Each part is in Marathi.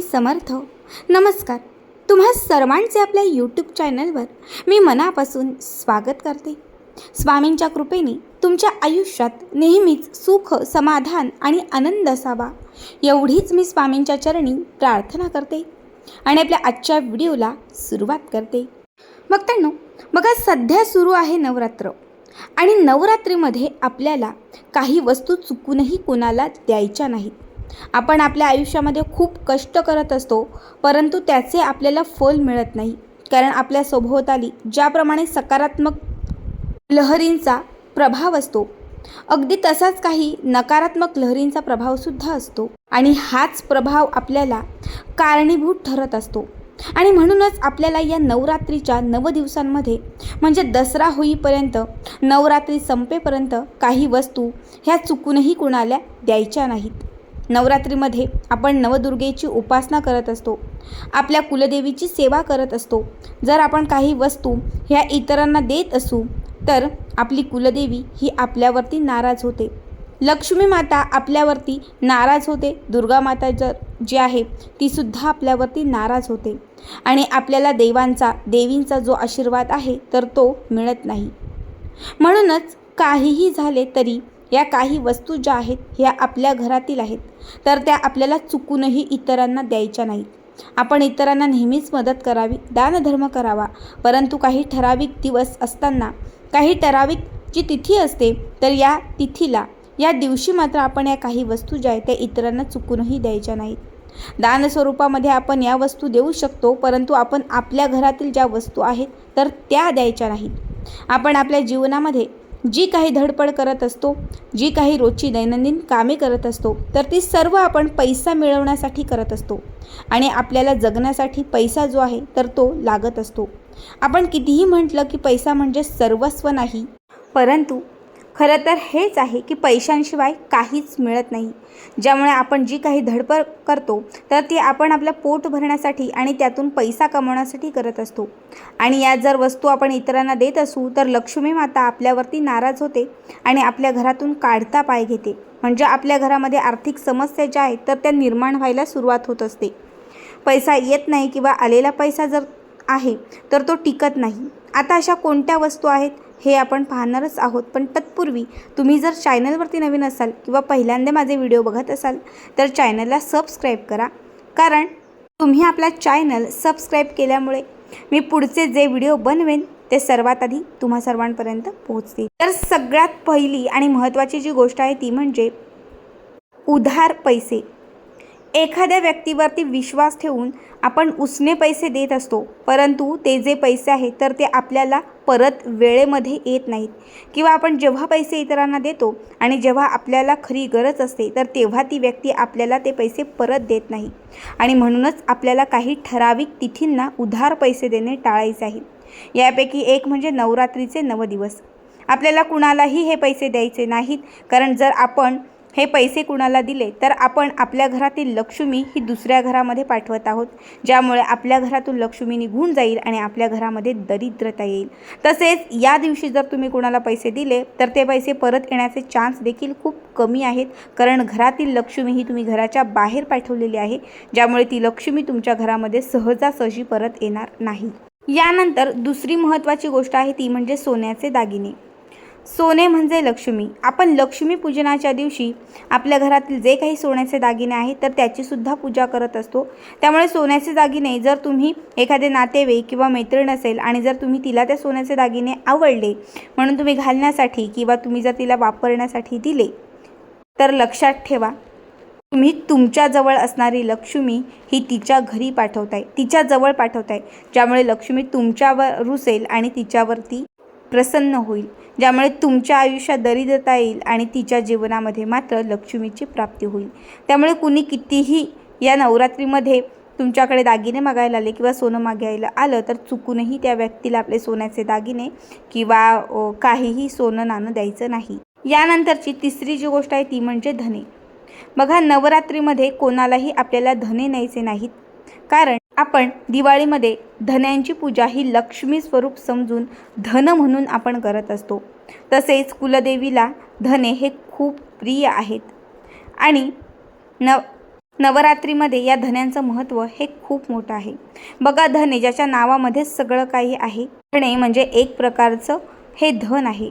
स्वामी समर्थ. नमस्कार. तुम्हा सर्वांचे आपल्या यूट्यूब चॅनलवर मी मनापासून स्वागत करते. स्वामींच्या कृपेने तुमच्या आयुष्यात नेहमीच सुख समाधान आणि आनंद असावा एवढीच मी स्वामींच्या चरणी प्रार्थना करते आणि आपल्या आजच्या व्हिडिओला सुरुवात करते. मग त्यांनो बघा सध्या सुरू आहे नवरात्र आणि नवरात्रीमध्ये आपल्याला काही वस्तू चुकूनही कोणाला द्यायच्या नाहीत. आपण आपल्या आयुष्यामध्ये खूप कष्ट करत असतो परंतु त्याचे आपल्याला फल मिळत नाही. कारण आपल्या सभोवताली ज्याप्रमाणे सकारात्मक लहरींचा प्रभाव असतो अगदी तसाच काही नकारात्मक लहरींचा प्रभावसुद्धा असतो. आणि हाच प्रभाव आपल्याला कारणीभूत ठरत असतो. आणि म्हणूनच आपल्याला या नवरात्रीच्या नव दिवसांमध्ये म्हणजे दसरा होईपर्यंत नवरात्री संपेपर्यंत काही वस्तू ह्या चुकूनही कुणाला द्यायच्या नाहीत. नवरात्रीमध्ये आपण नवदुर्गेची उपासना करत असतो. आपल्या कुलदेवीची सेवा करत असतो. जर आपण काही वस्तू ह्या इतरांना देत असू तर आपली कुलदेवी ही आपल्यावरती नाराज होते. लक्ष्मी माता आपल्यावरती नाराज होते. दुर्गा माता जर जी आहे तीसुद्धा आपल्यावरती नाराज होते. आणि आपल्याला देवांचा देवींचा जो आशीर्वाद आहे तर तो मिळत नाही. म्हणूनच काहीही झाले तरी या काही वस्तू ज्या आहेत ह्या आपल्या घरातील आहेत तर त्या आपल्याला चुकूनही इतरांना द्यायच्या नाहीत. आपण इतरांना नेहमीच मदत करावी दानधर्म करावा परंतु काही ठराविक दिवस असताना काही ठराविक जी तिथी असते तर या तिथीला या दिवशी मात्र आपण या काही वस्तू ज्या आहेत त्या इतरांना चुकूनही द्यायच्या नाहीत. दान स्वरूपामध्ये आपण या वस्तू देऊ शकतो परंतु आपण आपल्या घरातील ज्या वस्तू आहेत तर त्या द्यायच्या नाहीत. आपण आपल्या जीवनामध्ये जी काही धडपड करत असतो जी काही रोजची दैनंदिन कामे करत असतो तर ती सर्व आपण पैसा मिळवण्यासाठी करत असतो. आणि आपल्याला जगण्यासाठी पैसा जो आहे तर तो लागत असतो. आपण कितीही म्हटलं की पैसा म्हणजे सर्वस्व नाही. परंतु खरं तर हेच आहे की पैशांशिवाय काहीच मिळत नाही. ज्यामुळे आपण जी काही धडपड करतो तर ती आपण आपलं पोट भरण्यासाठी आणि त्यातून पैसा कमवण्यासाठी करत असतो. आणि या जर वस्तू आपण इतरांना देत असू तर लक्ष्मी माता आपल्यावरती नाराज होते आणि आपल्या घरातून काढता पाय घेते. म्हणजे आपल्या घरामध्ये आर्थिक समस्या ज्या आहेत तर त्या निर्माण व्हायला सुरुवात होत असते. पैसा येत नाही किंवा आलेला पैसा जर आहे तर तो टिकत नाही. आता अशा कोणत्या वस्तू आहेत? हे आपण पाहणारच आहोत. पण तत्पूर्वी तुम्ही जर चॅनलवरती नवीन असाल किंवा पहिल्यांदा माझे व्हिडिओ बघत असाल तर चॅनलला सबस्क्राईब करा. कारण तुम्ही आपला चॅनल सबस्क्राईब केल्यामुळे मी पुढचे जे व्हिडिओ बनवेन ते सर्वात आधी तुम्हा सर्वांपर्यंत पोहोचतील. तर सगळ्यात पहिली आणि महत्त्वाची जी गोष्ट आहे ती म्हणजे उधार पैसे. एखाद्या व्यक्तीवरती विश्वास ठेवून आपण उसने पैसे देत असतो परंतु ते जे पैसे आहेत तर ते आपल्याला परत वेळेमध्ये येत नाहीत. किंवा आपण जेव्हा पैसे इतरांना देतो आणि जेव्हा आपल्याला खरी गरज असते तर तेव्हा ती व्यक्ती आपल्याला ते पैसे परत देत नाही. आणि म्हणूनच आपल्याला काही ठराविक तिथींना उधार पैसे देणे टाळायचे आहे. यापैकी एक म्हणजे नवरात्रीचे नवदिवस. आपल्याला कुणालाही हे पैसे द्यायचे नाहीत कारण जर आपण हे पैसे कुणाला दिले? तर आपण आपल्या घरातील लक्ष्मी ही दुसऱ्या घरामध्ये पाठवत आहोत ज्यामुळे आपल्या घरातून लक्ष्मी निघून जाईल आणि आपल्या घरामध्ये दरिद्रता येईल. तसेच या दिवशी जर तुम्ही कुणाला पैसे दिले तर ते पैसे परत येण्याचे चान्स देखील खूप कमी आहेत कारण घरातील लक्ष्मी ही तुम्ही घराच्या बाहेर पाठवलेली आहे ज्यामुळे ती लक्ष्मी तुमच्या घरामध्ये सहजासहजी परत येणार नाही. यानंतर दुसरी महत्त्वाची गोष्ट आहे ती म्हणजे सोन्याचे दागिने. सोने म्हणजे लक्ष्मी. आपण लक्ष्मी पूजनाच्या दिवशी आपल्या घरातील जे काही सोन्याचे दागिने आहेत तर त्याचीसुद्धा पूजा करत असतो. त्यामुळे सोन्याचे दागिने जर तुम्ही एखादे नातेवाईक किंवा मैत्रीण असेल आणि जर तुम्ही तिला त्या सोन्याचे दागिने आवडले म्हणून तुम्ही घालण्यासाठी किंवा तुम्ही जर तिला वापरण्यासाठी दिले तर लक्षात ठेवा तुम्ही तुमच्याजवळ असणारी लक्ष्मी ही तिच्या घरी पाठवताय तिच्या जवळ पाठवताय. ज्यामुळे लक्ष्मी तुमच्यावर रुसेल आणि तिच्यावरती प्रसन्न होईल. ज्यामुळे तुमच्या आयुष्यात दरिद्रता येईल आणि तिच्या जीवनामध्ये मात्र लक्ष्मीची प्राप्ती होईल. त्यामुळे कुणी कितीही या नवरात्रीमध्ये तुमच्याकडे दागिने मागायला आले किंवा सोनं मागायला आलं तर चुकूनही त्या व्यक्तीला आपले सोन्याचे दागिने किंवा काहीही सोनं नाणं द्यायचं नाही. यानंतरची तिसरी जी गोष्ट आहे ती म्हणजे धने. बघा नवरात्रीमध्ये कोणालाही आपल्याला धने न्यायचे नाहीत. कारण आपण दिवाळीमध्ये धन्यांची पूजा ही लक्ष्मी स्वरूप समजून धन म्हणून आपण करत असतो. तसेच कुलदेवीला धने हे खूप प्रिय आहेत. आणि नव नवरात्रीमध्ये या धन्यांचं महत्त्व हे खूप मोठं आहे. बघा धने ज्याच्या नावामध्येच सगळं काही आहे. धणे म्हणजे एक प्रकारचं हे धन आहे.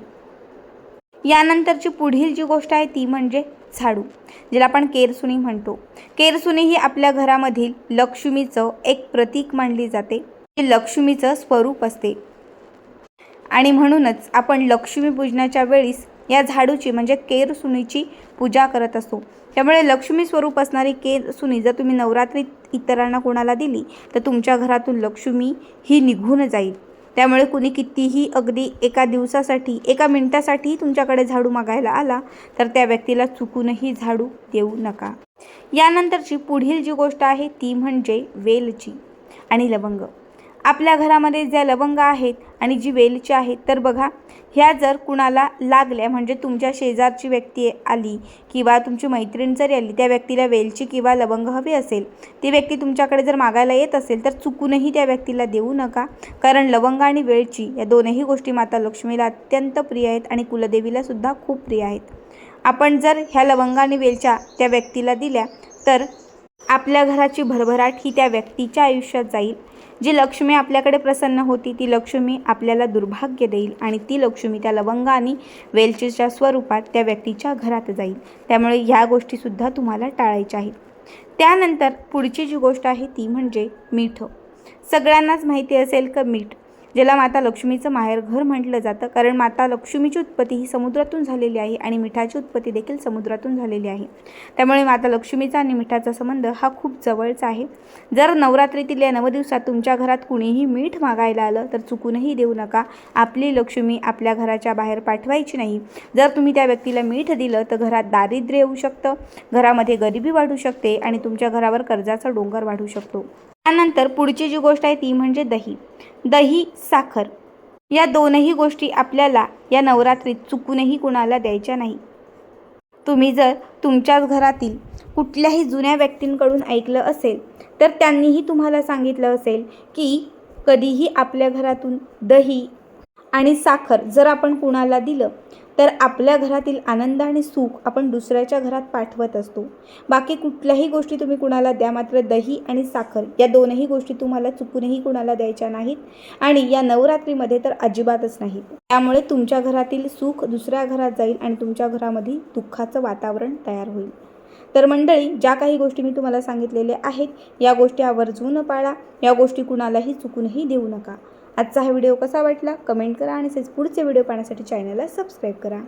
यानंतरची पुढील जी गोष्ट आहे ती म्हणजे झाडू ज्याला आपण केरसुणी म्हणतो. केरसुणी ही आपल्या घरामधील लक्ष्मीचं एक प्रतीक मानली जाते. जे लक्ष्मीचं स्वरूप असते. आणि म्हणूनच आपण लक्ष्मीपूजनाच्या वेळीस या झाडूची म्हणजे केरसुनीची पूजा करत असतो. त्यामुळे लक्ष्मी स्वरूप असणारी केरसुनी जर तुम्ही नवरात्रीत इतरांना कोणाला दिली तर तुमच्या घरातून लक्ष्मी ही निघून जाईल. त्यामुळे कुणी कितीही अगदी एका दिवसासाठी एका मिनटासाठीही तुमच्याकडे झाडू मागायला आला तर त्या व्यक्तीला चुकूनही झाडू देऊ नका. यानंतरची पुढील जी गोष्ट आहे ती म्हणजे वेलची आणि लवंग. आपल्या घरामध्ये ज्या लवंग आहेत आणि जी वेलची आहेत तर बघा ह्या जर कुणाला लागल्या म्हणजे तुमच्या शेजारची व्यक्ती आली किंवा तुमची मैत्रीण जरी आली त्या व्यक्तीला वेलची किंवा लवंग हवी असेल ती व्यक्ती तुमच्याकडे जर मागायला येत असेल तर चुकूनही त्या व्यक्तीला देऊ नका. कारण लवंग आणि वेलची या दोनही गोष्टी माता लक्ष्मीला अत्यंत प्रिय आहेत आणि कुलदेवीला सुद्धा खूप प्रिय आहेत. आपण जर ह्या लवंग आणि वेलच्या त्या व्यक्तीला दिल्या तर आपल्या घराची भरभराट ही त्या व्यक्तीच्या आयुष्यात जाईल. जी लक्ष्मी आपल्याकडे प्रसन्न होती ती लक्ष्मी आपल्याला दुर्भाग्य देईल आणि ती लक्ष्मी त्या लवंग आणि वेलचीच्या स्वरूपात त्या व्यक्तीच्या घरात जाईल. त्यामुळे ह्या गोष्टीसुद्धा तुम्हाला टाळायच्या आहेत. त्यानंतर पुढची जी गोष्ट आहे ती म्हणजे मीठ. सगळ्यांनाच माहिती असेल का मीठ? ज्याला माता लक्ष्मीचं माहेरघर म्हटलं जातं. कारण माता लक्ष्मीची उत्पत्ती ही समुद्रातून झालेली आहे आणि मिठाची उत्पत्ती देखील समुद्रातून झालेली आहे. त्यामुळे माता लक्ष्मीचा आणि मिठाचा संबंध हा खूप जवळचा आहे. जर नवरात्रीतील या नवदिवसात तुमच्या घरात कुणीही मीठ मागायला आलं तर चुकूनही देऊ नका. आपली लक्ष्मी आपल्या घराच्या बाहेर पाठवायची नाही. जर तुम्ही त्या व्यक्तीला मीठ दिलं तर घरात दारिद्र्य येऊ शकतं. घरामध्ये गरिबी वाढू शकते आणि तुमच्या घरावर कर्जाचा डोंगर वाढू शकतो. त्यानंतर पुढची जी गोष्ट आहे ती म्हणजे दही. दही साखर या दोनही गोष्टी आपल्याला या नवरात्रीत चुकूनही कुणाला द्यायच्या नाही. तुम्ही जर तुमच्याच घरातील कुठल्याही जुन्या व्यक्तींकडून ऐकलं असेल तर त्यांनीही तुम्हाला सांगितलं असेल की कधीही आपल्या घरातून दही आणि साखर जर आपण कुणाला दिलं तर आपल्या घरातील आनंद आणि सुख आपण दुसऱ्याच्या घरात पाठवत असतो. बाकी कुठल्याही गोष्टी तुम्ही कुणाला द्या मात्र दही आणि साखर या दोनही गोष्टी तुम्हाला चुकूनही कुणाला द्यायच्या नाहीत आणि या नवरात्रीमध्ये तर अजिबातच नाहीत. त्यामुळे तुमच्या घरातील सुख दुसऱ्या घरात जाईल आणि तुमच्या घरामध्ये दुःखाचं वातावरण तयार होईल. तर मंडळी ज्या काही गोष्टी मी तुम्हाला सांगितलेल्या आहेत या गोष्टी आवर्जून पाळा. या गोष्टी कुणालाही चुकूनही देऊ नका. आजचा हा व्हिडिओ कसा वाटला? कमेंट करा आणि तसेच पुढचे व्हिडिओ पाहण्यासाठी चॅनलला सबस्क्राईब करा.